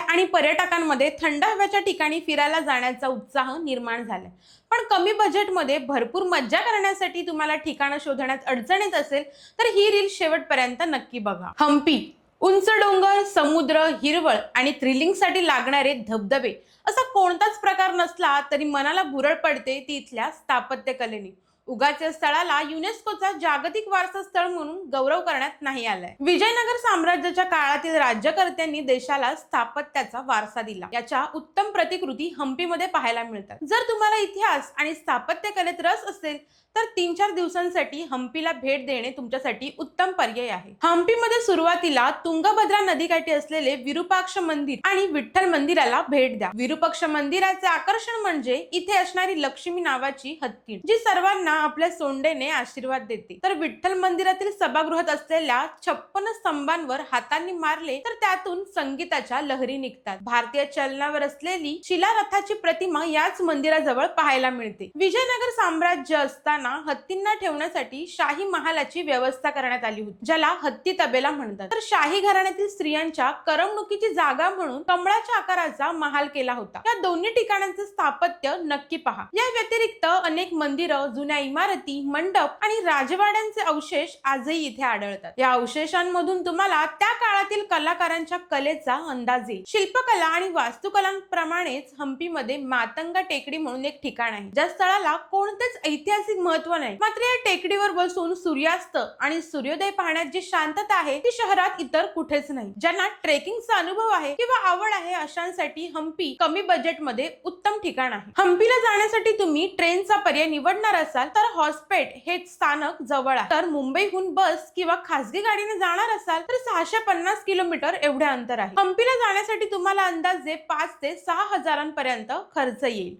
आणि पर्यटकांमध्ये थंड हवेच्या ठिकाणी फिरायला जाण्याचा उत्साह निर्माण झालाय. पण कमी बजेटमध्ये भरपूर मज्जा करण्यासाठी तुम्हाला ठिकाणं शोधण्यात अडचण येत असेल तर ही रील शेवटपर्यंत नक्की बघा. हम्पी उंच डोंगर समुद्र हिरवळ आणि थ्रिलिंगसाठी लागणारे धबधबे असा कोणताच प्रकार नसला तरी मनाला भुरळ पडते ती इथल्या स्थापत्यकलेने. उगाच स्थळाला युनेस्कोचा जागतिक वारसा स्थळ म्हणून गौरव करण्यात नाही आलाय. विजयनगर साम्राज्याच्या काळातील राज्यकर्त्यांनी देशाला स्थापत्याचा वारसा दिला. याच्या उत्तम प्रतिकृती हम्पीमध्ये पाहायला मिळतात. जर तुम्हाला इतिहास आणि स्थापत्य कलेत रस असेल तर तीन चार दिवसांसाठी हम्पीला भेट देणे तुमच्यासाठी उत्तम पर्याय आहे. हम्पीमध्ये सुरुवातीला तुंगभद्रा नदीकाठी असलेले विरुपाक्ष मंदिर आणि विठ्ठल मंदिराला भेट द्या. विरूपाक्ष मंदिराचे आकर्षण म्हणजे इथे असणारी लक्ष्मी नावाची हत्ती जी सर्वांना आपल्या सोंडेने आशीर्वाद देते. तर विठ्ठल मंदिरातील सभागृहात असलेल्या छप्पन स्तंभांवर हातांनी मारले तर त्यातून संगीताच्या लहरी निघतात. भारतीय चलनावर असलेली शिलारथाची प्रतिमा याच मंदिराजवळ पाहायला मिळते. विजयनगर साम्राज्य असताना हत्तींना ठेवण्यासाठी शाही महालाची व्यवस्था करण्यात आली होती ज्याला हत्ती तबेला म्हणतात. तर शाही घराण्यातील स्त्रियांच्या करमणुकीची जागा म्हणून कमळाच्या आकाराचा महाल केला होता. या दोन्ही ठिकाणांचे स्थापत्य नक्की पहा. या व्यतिरिक्त अनेक मंदिरं जुन्या इमारती मंडप आणि राजवाड्यांचे अवशेष आजही इथे आढळतात. या अवशेषांमधून तुम्हाला त्या काळातील कलाकारांच्या कलेचा अंदाज येईल. शिल्पकला आणि वास्तुकलांप्रमाणेच हम्पीमध्ये मातंगा टेकडी म्हणून एक ठिकाण आहे. ज्या स्थळाला कोणतेच ऐतिहासिक महत्त्व नाही. मात्र या टेकडीवर बसून सूर्यास्त आणि सूर्योदय पाहण्यात जी शांतता आहे ती शहरात इतर कुठेच नाही. ज्यांना ट्रेकिंगचा अनुभव आहे किंवा आवड आहे अशांसाठी हम्पी कमी बजेटमध्ये उत्तम ठिकाण आहे. हम्पीला जाण्यासाठी तुम्ही ट्रेनचा पर्याय निवडणार असाल तर हॉस्पेट हे स्थानक जवळ आहे. तर मुंबईहून बस किंवा खासगी गाडीने जाणार असाल तर सहाशे पन्नास किलोमीटर एवढे अंतर आहे. हम्पीला जाण्यासाठी तुम्हाला अंदाजे पाच ते सहा हजारांपर्यंत खर्च येईल.